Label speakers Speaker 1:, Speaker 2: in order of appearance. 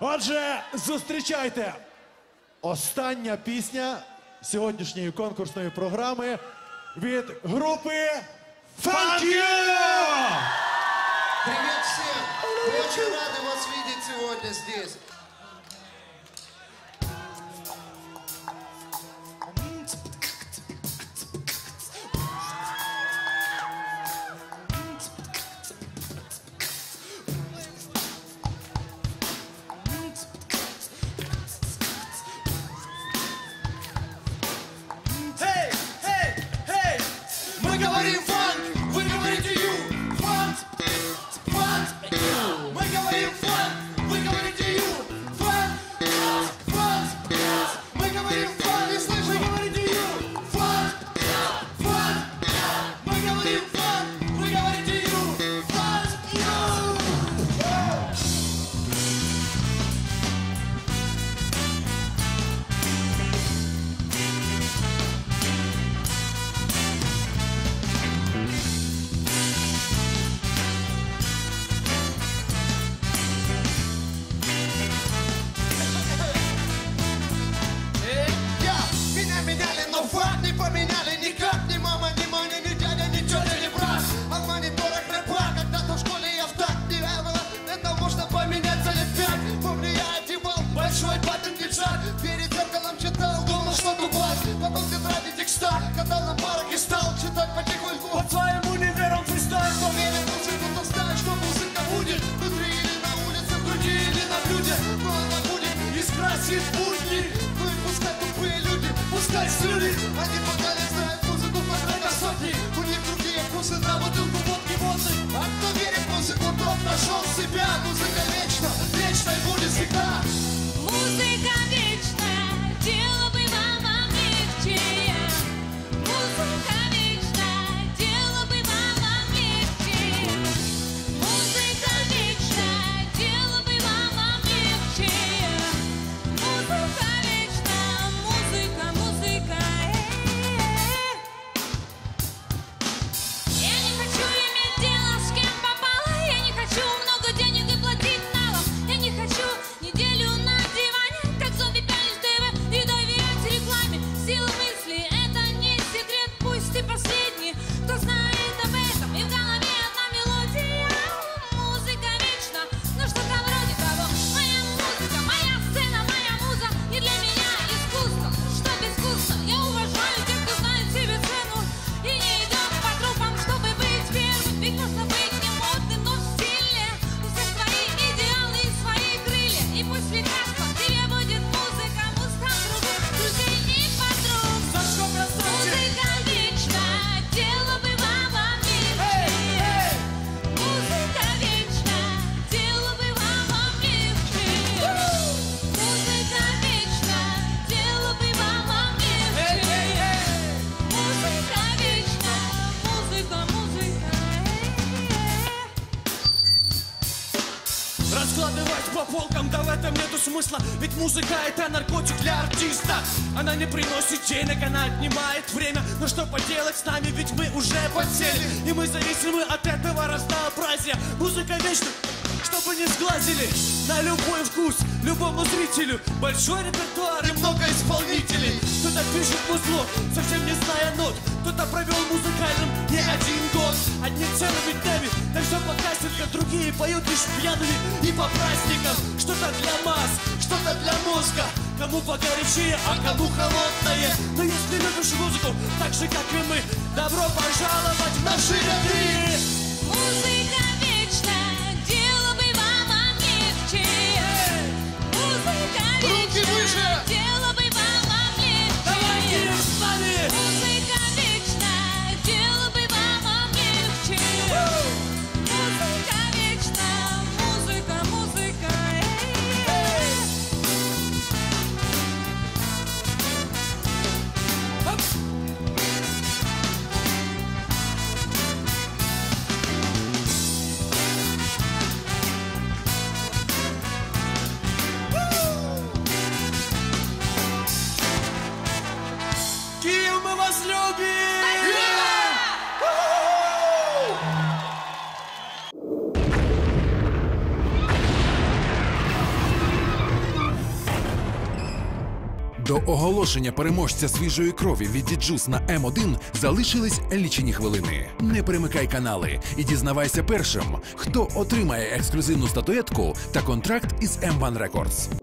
Speaker 1: Отже, зустрічайте! Остання пісня сьогоднішньої конкурсної програми від групи
Speaker 2: Фанк'ю! Привіт всім! Дуже радий вас бачити сьогодні здесь.
Speaker 3: будет внутри или на улице, крутили на блюде Голода будет, и скрасит будни Пускай тупые люди, пускай слюни. Они раскладывать по полкам, да в этом нету смысла. Ведь музыка это наркотик для артиста. Она не приносит денег, она отнимает время. Но что поделать с нами, ведь мы уже подсели. И мы зависимы от этого разнообразия. Музыка вечна, чтобы не сглазили. На любой вкус, любому зрителю. Большой репертуар и много исполнителей. Кто-то пишет музло, совсем не зная нот. Кто-то провел музыкальным не один год. Одни целыми днями песни поют лишь пьяные и по праздникам. Что-то для масс, что-то для мозга. Кому погорячее, а кому холодное. Но если любишь музыку, так же как и мы Добро пожаловать в наши ряды.
Speaker 4: Музыка.
Speaker 5: До оголошення переможця свіжої крові від Діджус на М1 залишились лічені хвилини. Не перемикай канали і дізнавайся першим, хто отримає ексклюзивну статуетку та контракт із M1 Records.